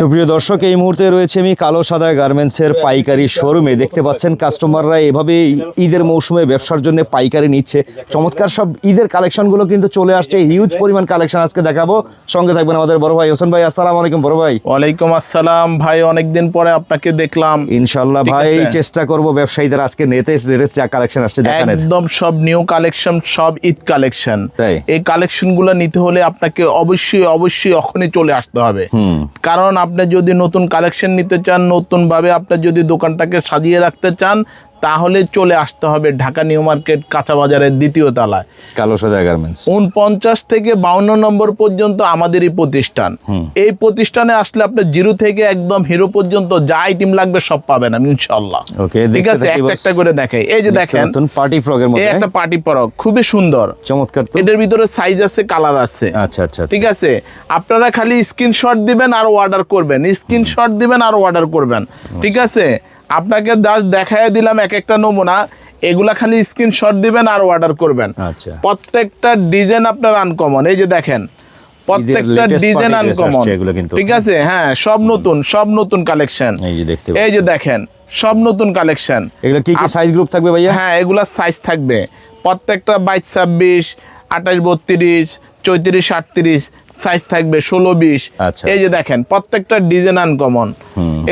সুপ্রিয় দর্শক এই মুহূর্তে রয়েছে আমি কালো সাদা গার্মেন্টসের পাইকারি শোরুমে। দেখতে পাচ্ছেন কাস্টমাররা এভাবে ঈদের মৌসুমে ব্যবসার জন্য পাইকারি নিচ্ছে। চমৎকার সব ঈদের কালেকশনগুলো কিন্তু চলে আসছে। হিউজ পরিমাণ কালেকশন আজকে দেখাবো। সঙ্গে থাকবেন আমাদের বড় ভাই হোসেন ভাই। আসসালাম আলাইকুম বড় ভাই। ওয়ালাইকুম আসসালাম ভাই অনেকদিন পরে আপনাকে দেখলাম। ইনশাল্লাহ ভাই। চেষ্টা করব ব্যবসায়ীদের আজকে নেতে। লেটেস্ট যা কালেকশন আসছে দেখানের। একদম সব নিউ কালেকশন সব ঈদ কালেকশন? এই কালেকশনগুলো নিতে হলে আপনাকে অবশ্যই অবশ্যই এখনই চলে আসতে হবে। কারণ আপনি যদি নতুন কালেকশন নিতে চান নতুনভাবে আপনি যদি দোকানটাকে সাজিয়ে রাখতে চান তাহলে চলে আসতে হবে ঢাকা নিউ মার্কেট কাঁচা বাজারের দ্বিতীয় তলায়। কালো সাদা গার্মেন্টস উনপঞ্চাশ থেকে বাউন্ন নম্বর পর্যন্ত আমাদেরই প্রতিষ্ঠান। এই প্রতিষ্ঠানে আসলে আপনি জিরো থেকে একদম হিরো পর্যন্ত যা আইটেম লাগবে সব পাবেন আমি ইনশাল্লাহ ওকে ঠিক আছে একটা একটা করে দেখাই। এই যে দেখেন পার্টি ফ্রকের মধ্যে একটা পার্টি পরক খুবই সুন্দর। চমৎকার তো। এটার ভিতরে সাইজ আছে কালার আছে। আচ্ছা আচ্ছা ঠিক আছে আপনারা খালি স্ক্রিনশট দিবেন আর অর্ডার করবেন। স্ক্রিনশট দিবেন আর অর্ডার করবেন। ঠিক আছে আপনাকে জাস্ট দেখায় দিলাম এক একটা নমুনা। এগুলা খালি স্ক্রিনশট দিবেন আর অর্ডার করবেন। আচ্ছা। প্রত্যেকটা ডিজাইন আপনার আনকমন এই যে দেখেন প্রত্যেকটা ডিজাইন আনকমন ঠিক আছে? হ্যাঁ সব নতুন সব নতুন কালেকশন এই যে দেখতে এই যে দেখেন সব নতুন কালেকশন এগুলো কি কি সাইজ গ্রুপ থাকবে ভাইয়া? হ্যাঁ এগুলা সাইজ থাকবে। প্রত্যেকটা বাইশ ছাব্বিশ আঠাশ বত্রিশ চৌত্রিশ আটত্রিশ সাইজ থাকবে ষোলো বিশ। আচ্ছা। এই যে দেখেন প্রত্যেকটা ডিজাইন আনকমন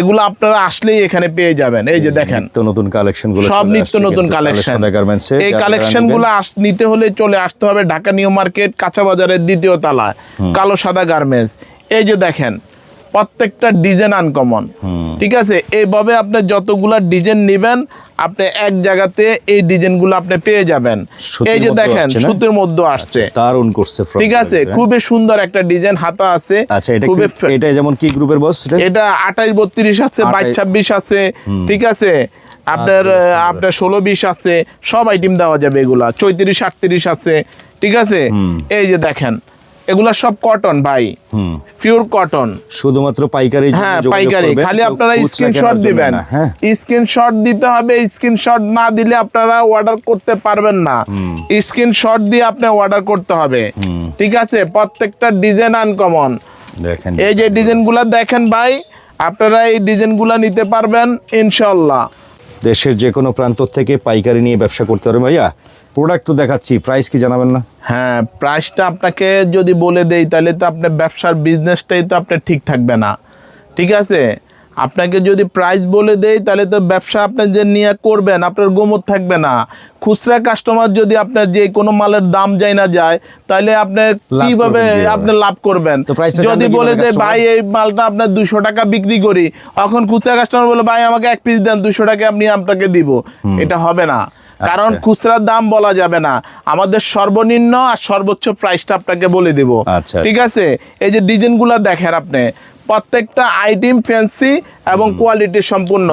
এগুলো আপনারা আসলেই এখানে পেয়ে যাবেন। এই যে দেখেন। নতুন কালেকশনগুলো সব নিত্য নতুন কালেকশন এই কালেকশনগুলো নিতে হলে চলে আসতে হবে ঢাকা নিউ মার্কেট কাঁচা বাজারের দ্বিতীয় তলায়। কালো সাদা গার্মেন্টস এই যে দেখেন প্রত্যেকটা ডিজাইন আনকমন ঠিক আছে? এইভাবে আপনি যতগুলা ডিজাইন নেবেন আপনি এক জায়গাতে এই ডিজাইনগুলো আপনি পেয়ে যাবেন। এই যে দেখেন সুতির মধ্যে আসছে। দারুণ করছে ঠিক আছে? খুবই সুন্দর একটা ডিজাইন হাতা আছে আচ্ছা এটা যেমন কি গ্রুপের বস এটা? এটা আঠাশ বত্রিশ আছে বাইশ আঠাশ- ছাব্বিশ আছে ঠিক আছে? আপনার আচ্ছা, আপনার ষোলো বিশ আছে সব আইটেম দেওয়া যাবে এগুলা। চৈত্রিশ আটত্রিশ আছে ঠিক আছে? এই যে দেখেন এগুলা সব কটন ভাই। পিওর কটন শুধুমাত্র পাইকারি হ্যাঁ পাইকারি। খালি আপনারা স্ক্রিনশট দিবেন। হ্যাঁ। স্ক্রিনশট দিতে হবে স্ক্রিনশট না দিলে আপনারা অর্ডার করতে পারবেন না। স্ক্রিনশট দিয়ে আপনি অর্ডার করতে হবে। ঠিক আছে? প্রত্যেকটা ডিজাইন আনকমন দেখেন। এই যে ডিজাইনগুলো দেখেন ভাই আপনারা এই ডিজাইনগুলো নিতে পারবেন ইনশাল্লাহ দেশের যে কোনো প্রান্ত থেকে পাইকারি নিয়ে ব্যবসা করতে পারবেন ভাইয়া। প্রোডাক্ট তো দেখাচ্ছি প্রাইস কি জানাবেন না? হ্যাঁ প্রাইসটা আপনাকে যদি বলে দেই তাহলে তো আপনার ব্যবসার বিজনেসটাই তো আপনার ঠিক থাকবে না। ঠিক আছে? আপনাকে যদি প্রাইস বলে দেই তাহলে তো ব্যবসা আপনি যে নিয়ে করবেন আপনার গোমত থাকবে না। খুচরা কাস্টমার যদি আপনার যে কোনো মালের দাম যায় না যায় তাহলে আপনার কীভাবে আপনি লাভ করবেন? যদি বলে দেয় ভাই এই মালটা আপনার দুশো টাকা বিক্রি করি। এখন খুচরা কাস্টমার বলে ভাই আমাকে এক পিস দেন দুশো টাকা আপনি আপনাকে দিব। এটা হবে না। কারণ আচ্ছা। খুচরার দাম বলা যাবে না। আমাদের সর্বনিম্ন আর সর্বোচ্চ প্রাইসটা আপনাকে বলে দিব। আচ্ছা, ঠিক আছে? এই যে ডিজাইনগুলো দেখেন আপনি। প্রত্যেকটা আইটেম ফ্যান্সি এবং কোয়ালিটি সম্পূর্ণ।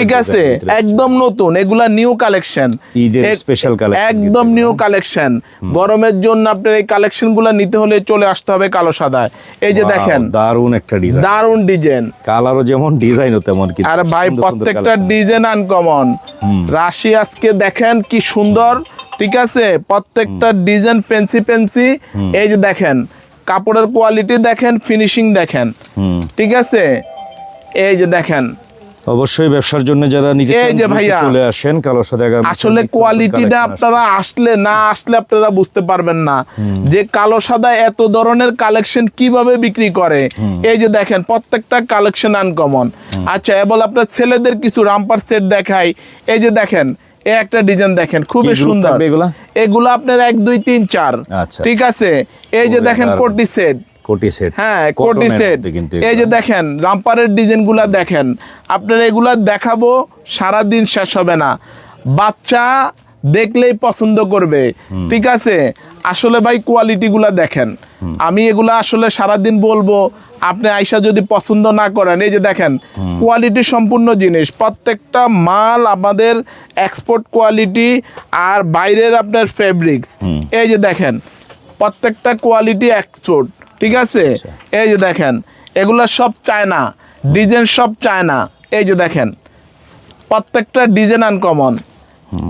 ঠিক আছে? একদম নতুন এগুলা নিউ কালেকশন special একদম নিউ কালেকশন গরমের জন্য আপনার এই কালেকশনগুলো নিতে হলে চলে আসতে হবে কালো সাদায়। এই যে দেখেন দারুণ একটা ডিজাইন দারুণ ডিজাইন কালারও যেমন ডিজাইনও তেমন কিন্তু আর ভাই প্রত্যেকটা ডিজাইন আনকমন রাশি আজকে দেখেন কি সুন্দর। ঠিক আছে? প্রত্যেকটা ডিজাইন পেন্সি পেন্সি এই যে দেখেন কাপড়ের কোয়ালিটি দেখেন ফিনিশিং দেখেন। ঠিক আছে? এই যে দেখেন। অবশ্যই ব্যবসার জন্য যারা নিতে এই যে ভাইয়া, চলে আসেন কালো সাদা গার্মেন্টসের আসলে কোয়ালিটিটা আপনারা আসলে না আসলে আপনারা বুঝতে পারবেন না। যে কালো সাদা এত ধরনের কালেকশন কীভাবে বিক্রি করে। এই যে দেখেন প্রত্যেকটা কালেকশন আনকমন আচ্ছা এবার আপনার ছেলেদের কিছু রামপার সেট দেখাই। এই যে দেখেন এই একটা ডিজাইন দেখেন খুবই সুন্দর? এগুলো আপনার এক দুই তিন চার। আচ্ছা। ঠিক আছে? এই যে দেখেন। কোটি সেট কোটি সেট হ্যাঁ কোটি সেট এই যে দেখেন রামপারের ডিজাইনগুলা দেখেন। আপনার এগুলা দেখাবো সারা দিন শেষ হবে না। বাচ্চা দেখলেই পছন্দ করবে। ঠিক আছে? আসলে ভাই কোয়ালিটিগুলা দেখেন। আমি এগুলা আসলে সারা দিন বলব আপনি আইসা যদি পছন্দ না করেন এই যে দেখেন কোয়ালিটি সম্পূর্ণ জিনিস। প্রত্যেকটা মাল আমাদের এক্সপোর্ট কোয়ালিটি আর বাইরের আপনার ফেব্রিক্স এই যে দেখেন প্রত্যেকটা কোয়ালিটি এক এক্সপোর্ট ঠিক আছে? এই যে দেখেন এগুলা সব চায়না ডিজাইন সব চায়না এই যে দেখেন প্রত্যেকটা ডিজাইন আনকমন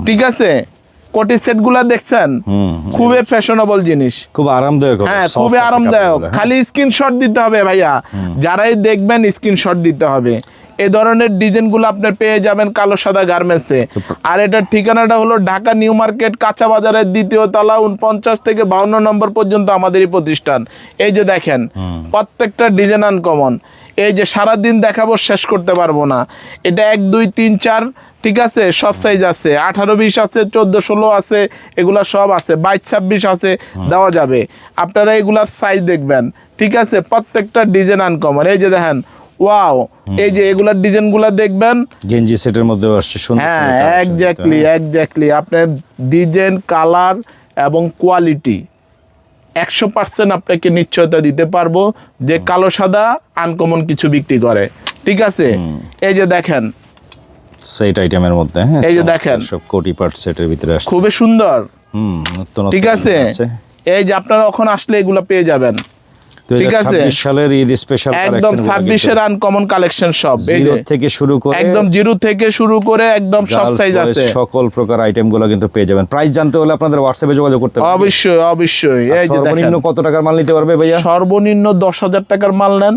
ঠিক আছে? কোটি সেটগুলা দেখছেন? খুবই ফ্যাশনেবল জিনিস। খুব আরামদায়ক হ্যাঁ খুবই আরামদায়ক। হ্যাঁ। খালি স্ক্রিনশট দিতে হবে ভাইয়া। যারাই দেখবেন স্ক্রিনশট দিতে হবে। এই ধরনের ডিজাইনগুলো আপনি পেয়ে যাবেন কালো সাদা গার্মেন্টসে আর এটার ঠিকানাটা হলো ঢাকা নিউ মার্কেট কাঁচা বাজারের দ্বিতীয় তলা উনপঞ্চাশ থেকে বাউন্ন নম্বর পর্যন্ত আমাদেরই প্রতিষ্ঠান। এই যে দেখেন প্রত্যেকটা ডিজাইন আনকমন এই যে সারাদিন দেখাবো শেষ করতে পারব না। এটা এক দুই তিন চার ঠিক আছে? সব সাইজ আছে। আঠারো বিশ আছে চোদ্দ ষোলো আছে এগুলা সব আছে। বাইশ ছাব্বিশ আছে দেওয়া যাবে। আপনারা এগুলার সাইজ দেখবেন। ঠিক আছে? প্রত্যেকটা ডিজাইন আনকমন এই যে দেখেন ওয়াও এই যে এগুলার ডিজাইনগুলো দেখবেন। গেঞ্জি সেটের মধ্যে আসছে সুন্দর হ্যাঁ হ্যাঁ। একজাক্টলি আপনার ডিজাইন কালার এবং কোয়ালিটি একশো পার্সেন্ট আপনাকে নিশ্চয়তা দিতে পারব যে কালো সাদা আনকমন কিছু বিক্রি করে। ঠিক আছে? এই যে দেখেন। সেট আইটেমের মধ্যে হ্যাঁ এই যে দেখেন। সব কোটি পার্ট সেটের ভিতরে আসছে। খুবই সুন্দর। হুম ঠিক আছে। এই যে আপনারা ওখানে আসলে এগুলো পেয়ে যাবেন। ঠিক আছে। 2026 সালের ঈদ স্পেশাল একদম আনকমন কালেকশন সব জিরো থেকে শুরু করে একদম জিরো থেকে শুরু করে একদম সব সাইজ আছে। সকল প্রকার আইটেমগুলো কিন্তু পেয়ে যাবেন। প্রাইস জানতে হলে আপনাদের হোয়াটসঅ্যাপে যোগাযোগ করতে হবে অবশ্যই অবশ্যই। এই যে সর্বনিম্ন কত টাকার মাল নিতে পারবে ভাইয়া? সর্বনিম্ন দশ হাজার টাকার মাল নেন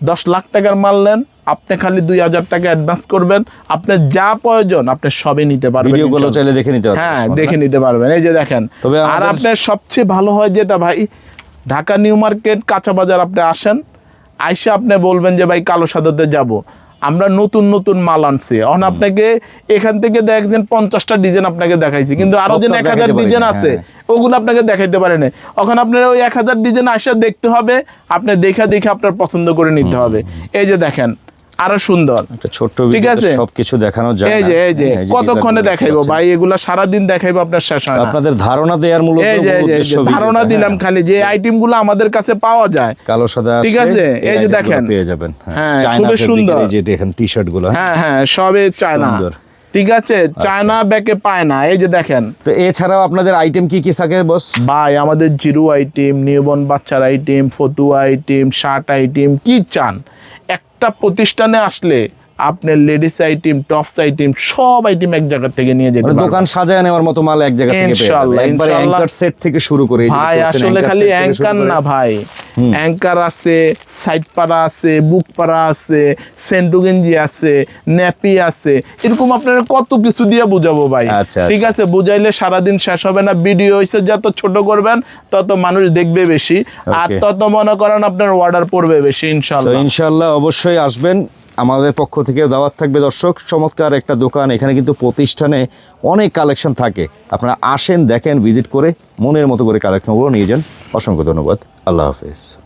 দশ লাখ টাকার মাল নেন আপনি খালি দুই হাজার টাকা অ্যাডভান্স করবেন আপনার যা প্রয়োজন আপনি সবই নিতে পারবেন ভিডিও গুলো চাইলে দেখে নিতে পারবেন হ্যাঁ দেখে নিতে পারবেন। এই যে দেখেন তবে আর আপনার সবচেয়ে ভালো হয় যেটা ভাই ঢাকা নিউ মার্কেট কাঁচা বাজার আপনি আসেন আইসা আপনি বলবেন যে ভাই কালো সাদাতে যাব। আমরা নতুন নতুন মাল আনছি। এখন আপনাকে এখান থেকে দেখছেন পঞ্চাশটা ডিজাইন আপনাকে দেখাইছি। কিন্তু আরও যে এক হাজার ডিজাইন আছে হ্যাঁ। ওগুলো আপনাকে দেখাইতে পারে না এখন আপনার ওই এক হাজার ডিজাইন আসা দেখতে হবে আপনি দেখা দেখে আপনার পছন্দ করে নিতে হবে। এই যে দেখেন আরও সুন্দর। একটা ছোট্ট ঠিক আছে। সবকিছু দেখানো যায় এই যে এই যে হ্যাঁ, এই যে কতক্ষণে দেখাইবো? ভাই এগুলা সারাদিন দেখাইবো আপনার শেষ হয় আপনাদের ধারণা দেওয়ার মূলত মূল উদ্দেশ্য ধারণা হ্যাঁ। দিলাম খালি যে আইটেমগুলো আমাদের কাছে পাওয়া যায়। কালো সাদা ঠিক আছে, এই যে দেখেন। পেয়ে যাবেন। হ্যাঁ, চায়না খুবই সুন্দর। এই যে দেখেন টি শার্টগুলো হ্যাঁ। হ্যাঁ হ্যাঁ সবে চায়না। সুন্দর। ঠিক আছে? চায়না ব্যাকে পায় না। এই যে দেখেন। তো এছাড়াও আপনাদের আইটেম কি কি থাকে বস ভাই আমাদের জিরো আইটেম নিউবর্ন বাচ্চার আইটেম ফতুয়া আইটেম শার্ট আইটেম কি চান? প্রতিষ্ঠানে আসলে আপনার লেডিস আইটেম টপস আইটেম সব আইটেম এক জায়গা থেকে নিয়ে যেতে মানে দোকান সাজায় নেওয়ার মতো মাল এক জায়গা থেকে ইনশাআল্লাহ, একবারে অ্যাঙ্কার সেট থেকে শুরু করে এই ভাই আসলে খালি অ্যাঙ্কার না ভাই। অ্যাঙ্কার আছে সাইড পাড়া আছে বুক পাড়া আছে সেন্টু গেঞ্জি আছে ন্যাপি আছে। এরকম আপনারা কত কিছু দিয়ে বুঝাবো ভাই। আচ্ছা, ঠিক আছে বুঝাইলে সারাদিন শেষ হবে না। ভিডিও হয়েছে যত ছোট করবেন তত মানুষ দেখবে বেশি। আর তত মনে করেন আপনার অর্ডার পড়বে বেশি ইনশাল্লাহ। ইনশাল্লাহ অবশ্যই আসবেন। আমাদের পক্ষ থেকে দাওয়াত থাকবে। দর্শক, চমৎকার একটা দোকান। এখানে কিন্তু প্রতিষ্ঠানে অনেক কালেকশন থাকে। আপনারা আসেন, দেখেন, ভিজিট করে মনের মতো করে কালেকশনগুলো নিয়ে যান। অসংখ্য ধন্যবাদ। আল্লাহ হাফেজ।